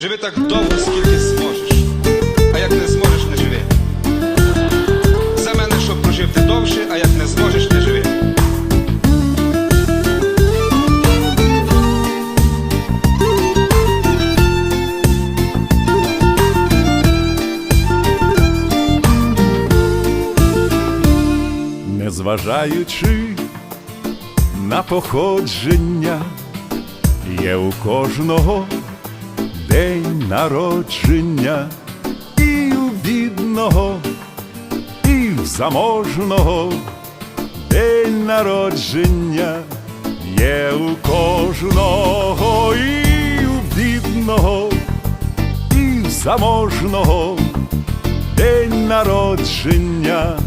Живи так довго, скільки зможеш. А як не зможеш, не живи. За мене, щоб прожив ти довше, а як не зможеш, не живи. Незважаючи на походження, є у кожного день народження, і у бідного, і в заможного. День народження, є у кожного, і у бідного, і в заможного. День народження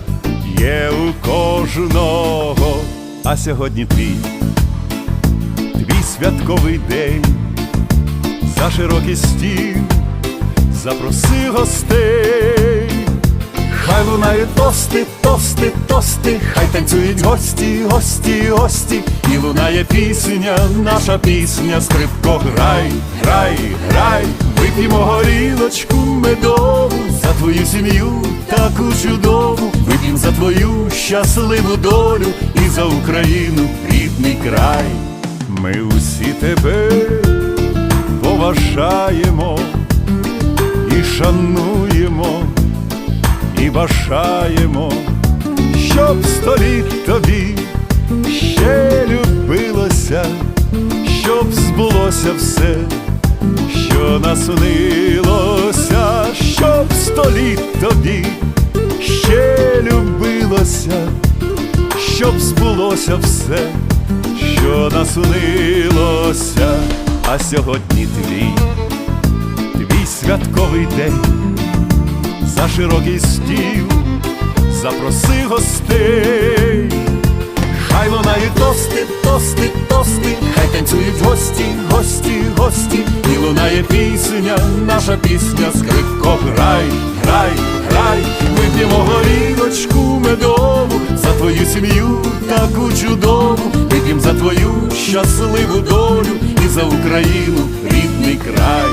є у кожного, а сьогодні твій, твій святковий день, за широкий стіл запроси гостей, хай лунають тости, тости, тости, хай танцюють гості, гості, гості, і лунає пісня, наша пісня, скрипко, грай, грай, грай, вип'ємо горілочку медову за твою сім'ю таку чудову, вип'ємо за твою щасливу долю і за Україну рідний край. Ми усі тебе поважаємо і шануємо і бажаємо, щоб століт тобі ще любилося, щоб збулося все, що наснилося, щоб століт тобі ще любилося, щоб збулося все, що наснилося, а сьогодні твій, твій святковий день. За широкий стіл, запроси гостей, хай лунають тости, тости, тости, хай танцюють гості, гості, гості, і лунає пісня, наша пісня, скрипко, грай, грай, грай, вип'ємо горілочку медову за твою сім'ю таку чудову, вип'єм за твою щасливу долю за Україну рідний край.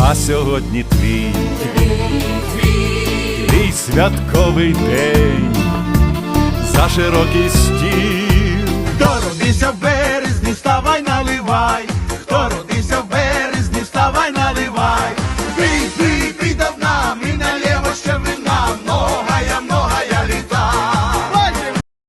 А сьогодні твій, твій святковий день за широкий Хто родився в березні, ставай на